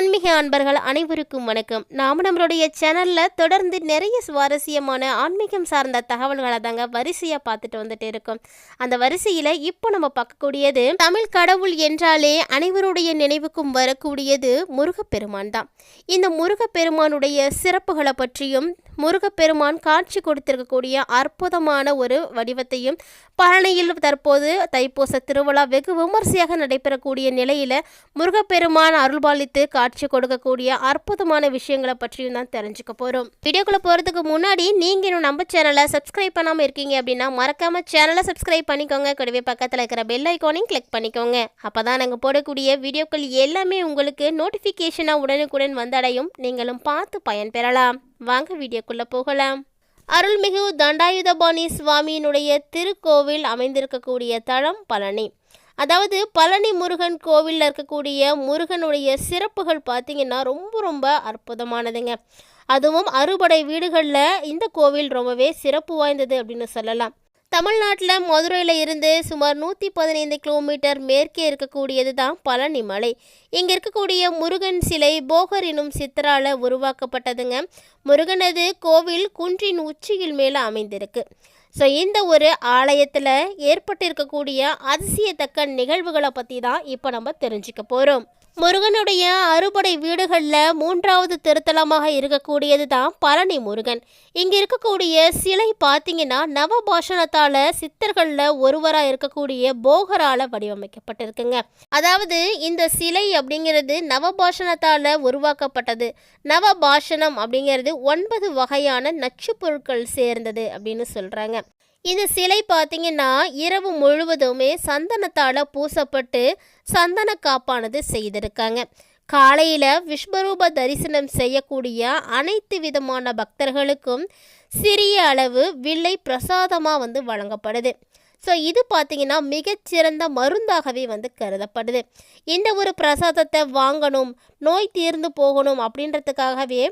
ஆன்மீக அன்பர்கள் அனைவருக்கும் வணக்கம். நாம நம்மளுடைய சேனல்ல தொடர்ந்து நிறைய சுவாரஸ்யமான ஆன்மீகம் சார்ந்த தகவல்களை தாங்க வரிசையா பார்த்துட்டு வந்துட்டு இருக்கோம். அந்த வரிசையில இப்போ நம்ம பார்க்கக்கூடியது தமிழ் கடவுள் என்றாலே அனைவருடைய நினைவுக்கும் வரக்கூடியது முருகப்பெருமான் தான். இந்த முருகப்பெருமானுடைய சிறப்புகளை பற்றியும் முருகப்பெருமான் காட்சி கொடுத்திருக்கக்கூடிய அற்புதமான ஒரு வடிவத்தையும் பழனியில் தற்போது தைப்பூச திருவிழா வெகு விமர்சையாக நடைபெறக்கூடிய நிலையில முருகப்பெருமான் அருள்பாலித்து காட்சி கொடுக்கக்கூடிய அற்புதமான விஷயங்களை பற்றியும் தான் தெரிஞ்சுக்க போறோம். வீடியோக்குள்ள போறதுக்கு முன்னாடி நீங்க இன்னும் நம்ம சேனலை சப்ஸ்கிரைப் பண்ணாம இருக்கீங்க அப்படின்னா மறக்காம சேனலை சப்ஸ்கிரைப் பண்ணிக்கோங்க. கூடவே பக்கத்துல இருக்கிற பெல் ஐக்கானையும் கிளிக் பண்ணிக்கோங்க. அப்பதான் நாங்க போடக்கூடிய வீடியோக்கள் எல்லாமே உங்களுக்கு நோட்டிபிகேஷனா உடனுக்குடன் வந்தடையும். நீங்களும் பார்த்து பயன்பெறலாம். வாங்க வீடியோக்குள்ளே போகலாம். அருள்மிகு தண்டாயுதபாணி சுவாமியினுடைய திருக்கோவில் அமைந்திருக்கக்கூடிய தளம் பழனி. அதாவது பழனி முருகன் கோவிலில் இருக்கக்கூடிய முருகனுடைய சிறப்புகள் பார்த்தீங்கன்னா ரொம்ப ரொம்ப அற்புதமானதுங்க. அதுவும் அறுபடை வீடுகளில் இந்த கோவில் ரொம்பவே சிறப்பு வாய்ந்தது அப்படின்னு சொல்லலாம். தமிழ்நாட்டில் மதுரையில் இருந்து சுமார் நூற்றி பதினைந்து கிலோமீட்டர் மேற்கே இருக்கக்கூடியது தான் பழனி மலை இங்கே இருக்கக்கூடிய முருகன் சிலை போகர் எனும் சித்தரால் உருவாக்கப்பட்டதுங்க. முருகனது கோவில் குன்றின் உச்சியில் மேலே அமைந்திருக்கு. ஸோ இந்த ஒரு ஆலயத்தில் ஏற்பட்டிருக்கக்கூடிய அதிசயத்தக்க நிகழ்வுகளை பற்றி தான் இப்போ நம்ம தெரிஞ்சுக்க போகிறோம் முருகனுடைய அறுபடை வீடுகளில் மூன்றாவது திருத்தலமாக இருக்கக்கூடியது தான் பழனி முருகன் இங்கே இருக்கக்கூடிய சிலை பார்த்தீங்கன்னா நவபாஷணத்தால் சித்தர்களில் ஒருவராக இருக்கக்கூடிய போகரால் வடிவமைக்கப்பட்டிருக்குங்க. அதாவது இந்த சிலை அப்படிங்கிறது நவபாஷணத்தால் உருவாக்கப்பட்டது. நவபாஷணம் அப்படிங்கிறது ஒன்பது வகையான நச்சு பொருட்கள் சேர்ந்தது அப்படின்னு சொல்கிறாங்க இந்த சிலை பார்த்தீங்கன்னா இரவு முழுவதுமே சந்தனத்தால் பூசப்பட்டு சந்தன காப்பானது செய்திருக்காங்க. காலையில் விஸ்வரூப தரிசனம் செய்யக்கூடிய அனைத்து விதமான பக்தர்களுக்கும் சிறிய அளவு வில்லை பிரசாதமாக வந்து வழங்கப்படுது. ஸோ இது பார்த்தீங்கன்னா மிகச்சிறந்த மருந்தாகவே வந்து கருதப்படுது. இந்த ஒரு பிரசாதத்தை வாங்கணும் நோய் தீர்ந்து போகணும் அப்படின்றதுக்காகவே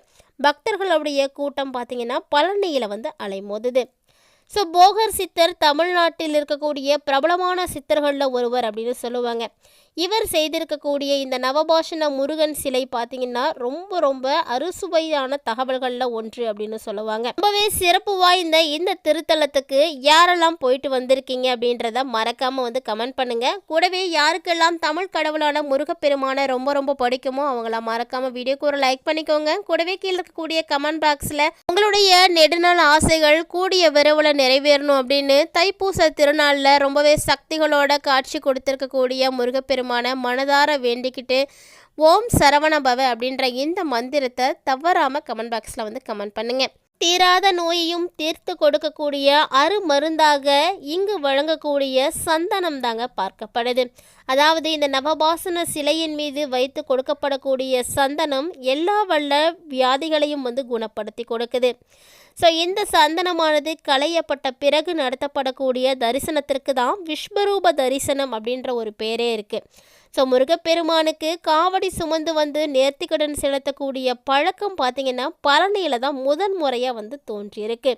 பக்தர்களுடைய கூட்டம் பார்த்தீங்கன்னா பழனியில் வந்து அலைமோதுது. ஸோ போகர் சித்தர் தமிழ்நாட்டில் இருக்கக்கூடிய பிரபலமான சித்தர்களில் ஒருவர் அப்படின்னு சொல்லுவாங்க இவர் செய்திருக்கக்கூடிய இந்த நவபாஷண முருகன் சிலை பார்த்தீங்கன்னா ரொம்ப ரொம்ப அறுசுவையான தகவல்களில் ஒன்று அப்படின்னு சொல்லுவாங்க. ரொம்பவே சிறப்பு வாய்ந்த இந்த திருத்தலத்துக்கு யாரெல்லாம் போயிட்டு வந்திருக்கீங்க அப்படின்றத மறக்காமல் வந்து கமெண்ட் பண்ணுங்க. கூடவே யாருக்கெல்லாம் தமிழ் கடவுளான முருகப்பெருமானை ரொம்ப ரொம்ப பிடிக்குமோ அவங்கள மறக்காமல் வீடியோக்கு ஒரு லைக் பண்ணிக்கோங்க. கூடவே கீழே இருக்கக்கூடிய கமெண்ட் பாக்ஸில் உங்களுடைய நெடுநாள் ஆசைகள் கூடிய விரைவில் நிறைவேறணும் அப்படின்னு தைப்பூச திருநாளில் ரொம்பவே சக்திகளோட காட்சி கொடுத்துருக்கக்கூடிய முருகப்பெருமான மனதார வேண்டிக்கிட்டு ஓம் சரவணபவ அப்படின்ற இந்த மந்திரத்தை தவறாமல் கமெண்ட் பாக்ஸில் வந்து கமெண்ட் பண்ணுங்க. தீராத நோயையும் தீர்த்து கொடுக்கக்கூடிய அருமருந்தாக இங்கு வழங்கக்கூடிய சந்தனம் தாங்க பார்க்கப்படுது. அதாவது இந்த நவபாசன சிலையின் மீது வைத்து கொடுக்கப்படக்கூடிய சந்தனம் எல்லா வல்ல வியாதிகளையும் வந்து குணப்படுத்தி கொடுக்குது. ஸோ இந்த சந்தனமானது களையப்பட்ட பிறகு நடத்தப்படக்கூடிய தரிசனத்திற்கு தான் விஸ்வரூப தரிசனம் அப்படின்ற ஒரு பேரே இருக்குது ஸோ முருகப்பெருமானுக்கு காவடி சுமந்து வந்து நேர்த்திக்கடன் செலுத்தக்கூடிய பழக்கம் பார்த்தீங்கன்னா பழனியில் தான் முதன் முறையாக வந்து தோன்றியிருக்கு.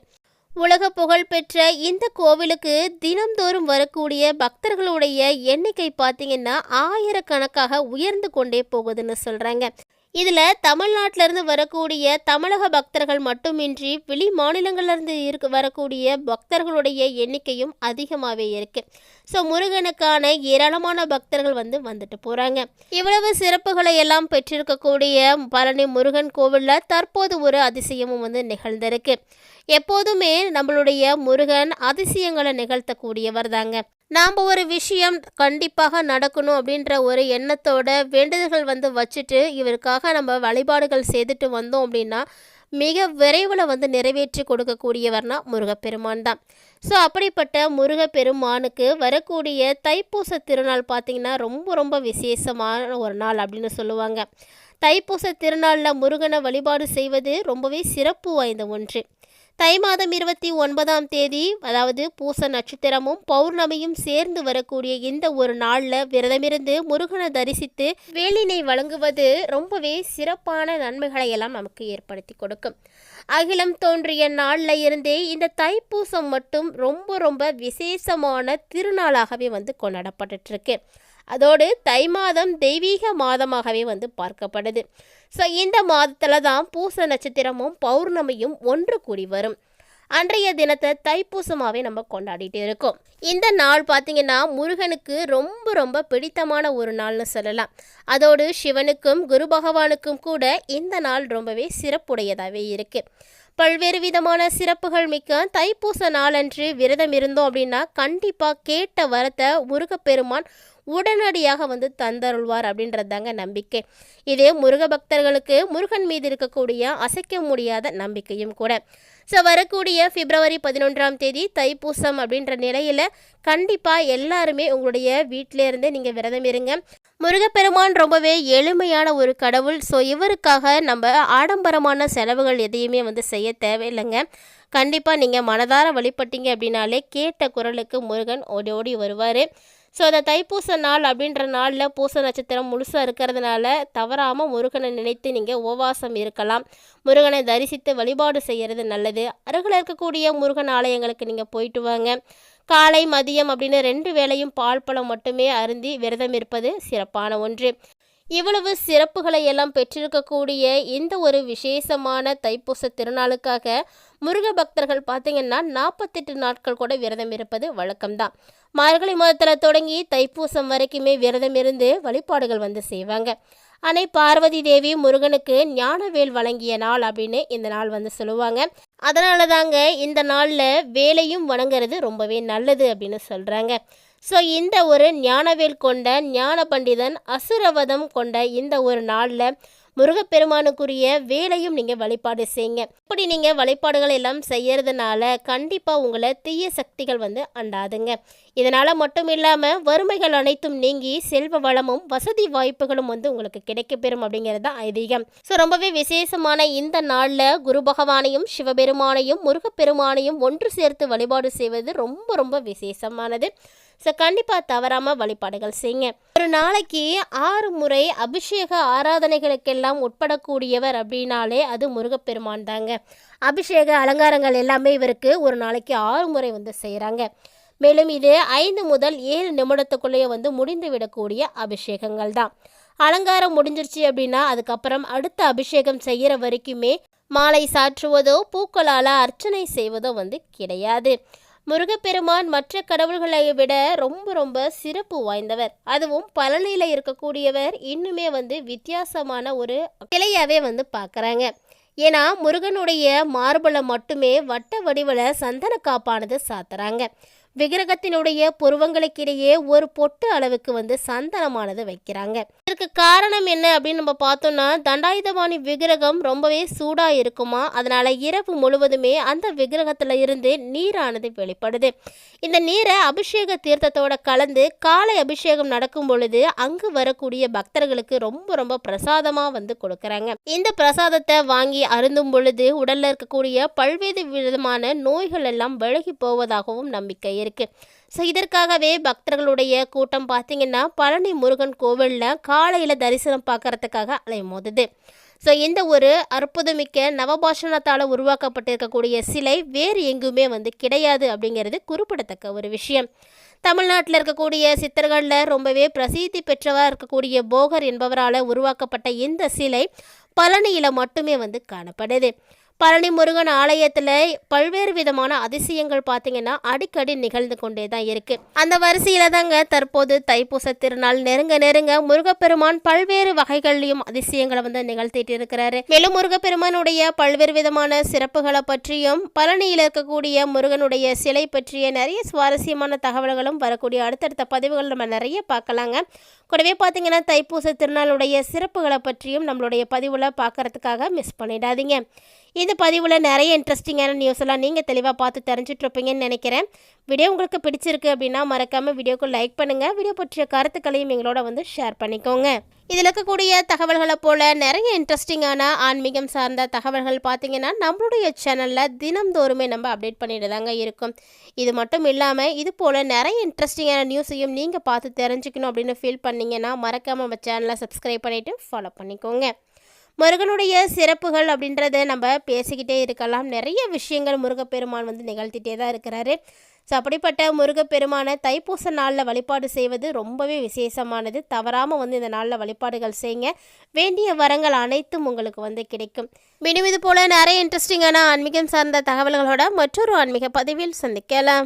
உலக புகழ்பெற்ற இந்த கோவிலுக்கு தினம்தோறும் வரக்கூடிய பக்தர்களுடைய எண்ணிக்கை பார்த்தீங்கன்னா ஆயிரக்கணக்காக உயர்ந்து கொண்டே போகுதுன்னு சொல்கிறாங்க இதில் தமிழ்நாட்டிலேருந்து வரக்கூடிய தமிழக பக்தர்கள் மட்டுமின்றி வெளி மாநிலங்கள்லேருந்து இருக்க வரக்கூடிய பக்தர்களுடைய எண்ணிக்கையும் அதிகமாகவே இருக்குது ஸோ முருகனுக்கான ஏராளமான பக்தர்கள் வந்து வந்துட்டு போகிறாங்க இவ்வளவு சிறப்புகளை எல்லாம் பெற்றிருக்கக்கூடிய பழனி முருகன் கோவிலில் தற்போது ஒரு அதிசயமும் வந்து நிகழ்ந்திருக்கு. எப்போதுமே நம்மளுடைய முருகன் அதிசயங்களை நிகழ்த்தக்கூடியவர் தாங்க. நாம் ஒரு விஷயம் கண்டிப்பாக நடக்கணும் அப்படின்ற ஒரு எண்ணத்தோட வேண்டுதல்கள் வந்து வச்சுட்டு இவருக்காக நம்ம வழிபாடுகள் செய்துட்டு வந்தோம் அப்படின்னா மிக விரைவில் வந்து நிறைவேற்றி கொடுக்கக்கூடியவர்னா முருகப்பெருமான் தான். ஸோ அப்படிப்பட்ட முருகப்பெருமானுக்கு வரக்கூடிய தைப்பூச திருநாள் பார்த்திங்கன்னா ரொம்ப ரொம்ப விசேஷமான ஒரு நாள் அப்படின்னு சொல்லுவாங்க. தைப்பூச திருநாளில் முருகனை வழிபாடு செய்வது ரொம்பவே சிறப்பு வாய்ந்த ஒன்று. தை மாதம் இருபத்தி ஒன்பதாம் தேதி அதாவது பூச நட்சத்திரமும் பௌர்ணமியும் சேர்ந்து வரக்கூடிய இந்த ஒரு நாளில் விரதமிருந்து முருகனை தரிசித்து வேலினை வழங்குவது ரொம்பவே சிறப்பான நன்மைகளை எல்லாம் நமக்கு ஏற்படுத்தி கொடுக்கும். அகிலம் தோன்றிய நாளில் இருந்தே இந்த தைப்பூசம் மட்டும் ரொம்ப ரொம்ப விசேஷமான திருநாளாகவே வந்து கொண்டாடப்பட்டுருக்கு அதோடு தை மாதம் தெய்வீக மாதமாகவே வந்து பார்க்கப்படுது. ஸோ இந்த மாதத்தில் தான் பூச நட்சத்திரமும் பௌர்ணமியும் ஒன்று கூடி வரும். அன்றைய தினத்தை தைப்பூசமாகவே நம்ம கொண்டாடிட்டு இருக்கோம். இந்த நாள் பார்த்திங்கன்னா முருகனுக்கு ரொம்ப ரொம்ப பிடித்தமான ஒரு நாள்னு சொல்லலாம். அதோடு சிவனுக்கும் குரு பகவானுக்கும் கூட இந்த நாள் ரொம்பவே சிறப்புடையதாகவே இருக்குது பல்வேறு விதமான சிறப்புகள் மிக்க தைப்பூச நாளன்று விரதம் இருந்தோம் அப்படின்னா கண்டிப்பாக கேட்ட வரத்தை முருகப்பெருமான் உடனடியாக வந்து தந்தருள்வார் அப்படின்றது தாங்க நம்பிக்கை. இதே முருக பக்தர்களுக்கு முருகன் மீது இருக்கக்கூடிய அசைக்க முடியாத நம்பிக்கையும் கூட. ஸோ வரக்கூடிய பிப்ரவரி பதினொன்றாம் தேதி தைப்பூசம் அப்படின்ற நிலையில் கண்டிப்பாக எல்லாருமே உங்களுடைய வீட்டிலேருந்து நீங்கள் விரதம் இருங்க. முருகப்பெருமான் ரொம்பவே எளிமையான ஒரு கடவுள். ஸோ இவருக்காக நம்ம ஆடம்பரமான செலவுகள் எதையுமே வந்து செய்ய தேவையில்லைங்க. கண்டிப்பாக நீங்கள் மனதார வழிபட்டீங்க அப்படின்னாலே கேட்ட குரலுக்கு முருகன் ஓடி ஓடி வருவார். ஸோ அந்த தைப்பூச நாள் அப்படின்ற நாளில் பூச நட்சத்திரம் முழுசாக இருக்கிறதுனால தவறாமல் முருகனை நினைத்து நீங்கள் உபவாசம் இருக்கலாம். முருகனை தரிசித்து வழிபாடு செய்கிறது நல்லது. அருகில் இருக்கக்கூடிய முருகன் ஆலயங்களுக்கு நீங்கள் போயிட்டு வாங்க. காலை மதியம் அப்படின்னு ரெண்டு வேளையும் பால் பழம் மட்டுமே அருந்தி விரதம் இருப்பது சிறப்பான ஒன்று. இவ்வளவு சிறப்புகளை எல்லாம் பெற்றிருக்கக்கூடிய இந்த ஒரு விசேஷமான தைப்பூச திருநாளுக்காக முருக பக்தர்கள் பார்த்தீங்கன்னா நாற்பத்தெட்டு நாட்கள் கூட விரதம் இருப்பது வழக்கம்தான். மார்கழி மாதத்தில் தொடங்கி தைப்பூசம் வரைக்குமே விரதம் இருந்து வழிபாடுகள் வந்து செய்வாங்க. அன்னை பார்வதி தேவி முருகனுக்கு ஞானவேல் வழங்கிய நாள் அப்படின்னு இந்த நாள் வந்து சொல்லுவாங்க. அதனால தாங்க இந்த நாளில் வேலையும் வணங்குறது ரொம்பவே நல்லது அப்படின்னு சொல்கிறாங்க ஸோ இந்த ஒரு ஞானவேல் கொண்ட ஞான பண்டிதன் அசுரவதம் கொண்ட இந்த ஒரு நாளில் முருகப்பெருமானுக்குரிய வேலையும் நீங்கள் வழிபாடு செய்யுங்க. இப்படி நீங்கள் வழிபாடுகள் எல்லாம் செய்யறதுனால கண்டிப்பாக உங்களை தீய சக்திகள் வந்து அண்டாதுங்க. இதனால் மட்டும் இல்லாமல் வறுமைகள் அனைத்தும் நீங்கி செல்வ வளமும் வசதி வாய்ப்புகளும் வந்து உங்களுக்கு கிடைக்கப்பெறும் அப்படிங்கிறது தான் ஐதீகம். ஸோ ரொம்பவே விசேஷமான இந்த நாளில் குரு பகவானையும் சிவபெருமானையும் முருகப்பெருமானையும் ஒன்று சேர்த்து வழிபாடு செய்வது ரொம்ப ரொம்ப விசேஷமானது. ஸோ கண்டிப்பாக தவறாமல் வழிபாடுகள் செய்யுங்க. ஒரு நாளைக்கு ஆறு முறை அபிஷேக ஆராதனைகளுக்கெல்லாம் உட்படக்கூடியவர் அப்படின்னாலே அது முருகப்பெருமான் தாங்க. அபிஷேக அலங்காரங்கள் எல்லாமே இவருக்கு ஒரு நாளைக்கு ஆறு முறை வந்து செய்கிறாங்க மேலும் இது ஐந்து முதல் ஏழு நிமிடத்துக்குள்ளேயே வந்து முடிந்து விடக்கூடிய அபிஷேகங்கள் தான். அலங்காரம் முடிஞ்சிருச்சு அப்படின்னா அதுக்கப்புறம் அடுத்த அபிஷேகம் செய்கிற வரைக்குமே மாலை சாற்றுவதோ பூக்களால் அர்ச்சனை செய்வதோ வந்து கிடையாது. முருகப்பெருமான் மற்ற கடவுள்களை விட ரொம்ப ரொம்ப சிறப்பு வாய்ந்தவர். அதுவும் பழனியில் இருக்கக்கூடியவர் இன்னுமே வந்து வித்தியாசமான ஒரு கிளையாவே வந்து பார்க்குறாங்க ஏன்னா முருகனுடைய மார்பலை மட்டுமே வட்ட வடிவில் சந்தன காப்பானது சாத்துறாங்க. விக்கிரகத்தினுடைய புருவங்களுக்கிடையே ஒரு பொட்டு அளவுக்கு வந்து சந்தனமானது வைக்கிறாங்க. இதற்கு காரணம் என்ன அப்படின்னு நம்ம பார்த்தோம்னா தண்டாயுதபாணி விக்கிரகம் ரொம்பவே சூடாக இருக்குமா? அதனால இரவு முழுவதுமே அந்த விக்கிரகத்தில் இருந்து நீரானது வெளிப்படுது. இந்த நீரை அபிஷேக தீர்த்தத்தோட கலந்து காலை அபிஷேகம் நடக்கும் பொழுது அங்கு வரக்கூடிய பக்தர்களுக்கு ரொம்ப ரொம்ப பிரசாதமாக வந்து கொடுக்குறாங்க. இந்த பிரசாதத்தை வாங்கி அருந்தும் பொழுது உடல்ல இருக்கக்கூடிய பல்வேறு விதமான நோய்கள் எல்லாம் விலகி போவதாகவும் நம்பிக்கை இருக்கு. ஸோ இதற்காகவே பக்தர்களுடைய கூட்டம் பார்த்தீங்கன்னா பழனி முருகன் கோவிலில் காலையில் தரிசனம் பார்க்கறதுக்காக அலைமோதுது. ஸோ இந்த ஒரு அற்புதமிக்க நவபாஷணத்தால் உருவாக்கப்பட்டிருக்கக்கூடிய சிலை வேறு எங்குமே வந்து கிடையாது அப்படிங்கிறது குறிப்பிடத்தக்க ஒரு விஷயம். தமிழ்நாட்டில் இருக்கக்கூடிய சித்தர்களில் ரொம்பவே பிரசித்தி பெற்றவராக இருக்கக்கூடிய போகர் என்பவரால் உருவாக்கப்பட்ட இந்த சிலை பழனியில் மட்டுமே வந்து காணப்படுது. பழனி முருகன் ஆலயத்தில் பல்வேறு விதமான அதிசயங்கள் பார்த்தீங்கன்னா அடிக்கடி நிகழ்ந்து கொண்டே தான் இருக்கு. அந்த வரிசையில் தாங்க தற்போது தைப்பூச திருநாள் நெருங்க நெருங்க முருகப்பெருமான் பல்வேறு வகைகள்லையும் அதிசயங்களை வந்து நிகழ்த்திட்டு இருக்கிறாரு. மேலும் முருகப்பெருமானுடைய பல்வேறு விதமான சிறப்புகளை பற்றியும் பழனியில் இருக்கக்கூடிய முருகனுடைய சிலை பற்றிய நிறைய சுவாரஸ்யமான தகவல்களும் வரக்கூடிய அடுத்தடுத்த பதிவுகள் நம்ம நிறைய பார்க்கலாங்க. கூடவே பார்த்தீங்கன்னா தைப்பூச திருநாளுடைய சிறப்புகளை பற்றியும் நம்மளுடைய பதிவில் பார்க்கறதுக்காக மிஸ் பண்ணிடாதீங்க. இந்த பதிவில் நிறைய இன்ட்ரெஸ்டிங்கான நியூஸ் எல்லாம் நீங்கள் தெளிவாக பார்த்து தெரிஞ்சிட்ருப்பீங்கன்னு நினைக்கிறேன். வீடியோ உங்களுக்கு பிடிச்சிருக்கு அப்படின்னா மறக்காமல் வீடியோக்கு லைக் பண்ணுங்கள் வீடியோ பற்றிய கருத்துக்களையும் எங்களோட வந்து ஷேர் பண்ணிக்கோங்க. இதில் இருக்கக்கூடிய தகவல்களை போல் நிறைய இன்ட்ரெஸ்டிங்கான ஆன்மீகம் சார்ந்த தகவல்கள் பார்த்தீங்கன்னா நம்மளுடைய சேனலில் தினம்தோறுமே நம்ம அப்டேட் பண்ணிட்டு தாங்க இருக்கும். இது மட்டும் இல்லாமல் இது போல் நிறைய இன்ட்ரெஸ்டிங்கான நியூஸையும் நீங்கள் பார்த்து தெரிஞ்சுக்கணும் அப்படின்னு ஃபீல் பண்ணிங்கன்னா மறக்காமல் நம்ம சேனலை சப்ஸ்கிரைப் பண்ணிவிட்டு ஃபாலோ பண்ணிக்கோங்க. முருகனுடைய சிறப்புகள் அப்படின்றத நம்ம பேசிக்கிட்டே இருக்கலாம். நிறைய விஷயங்கள் முருகப்பெருமான் வந்து நிகழ்த்திட்டே தான் இருக்கிறாரு. ஸோ அப்படிப்பட்ட முருகப்பெருமானை தைப்பூச நாளில் வழிபாடு செய்வது ரொம்பவே விசேஷமானது. தவறாமல் வந்து இந்த நாளில் வழிபாடுகள் செய்யுங்க வேண்டிய வரங்கள் அனைத்தும் உங்களுக்கு வந்து கிடைக்கும். மீண்டும் இது போல் நிறைய இன்ட்ரெஸ்டிங்கான ஆன்மீகம் சார்ந்த தகவல்களோட மற்றொரு ஆன்மீக பதிவில் சந்திக்கலாம்.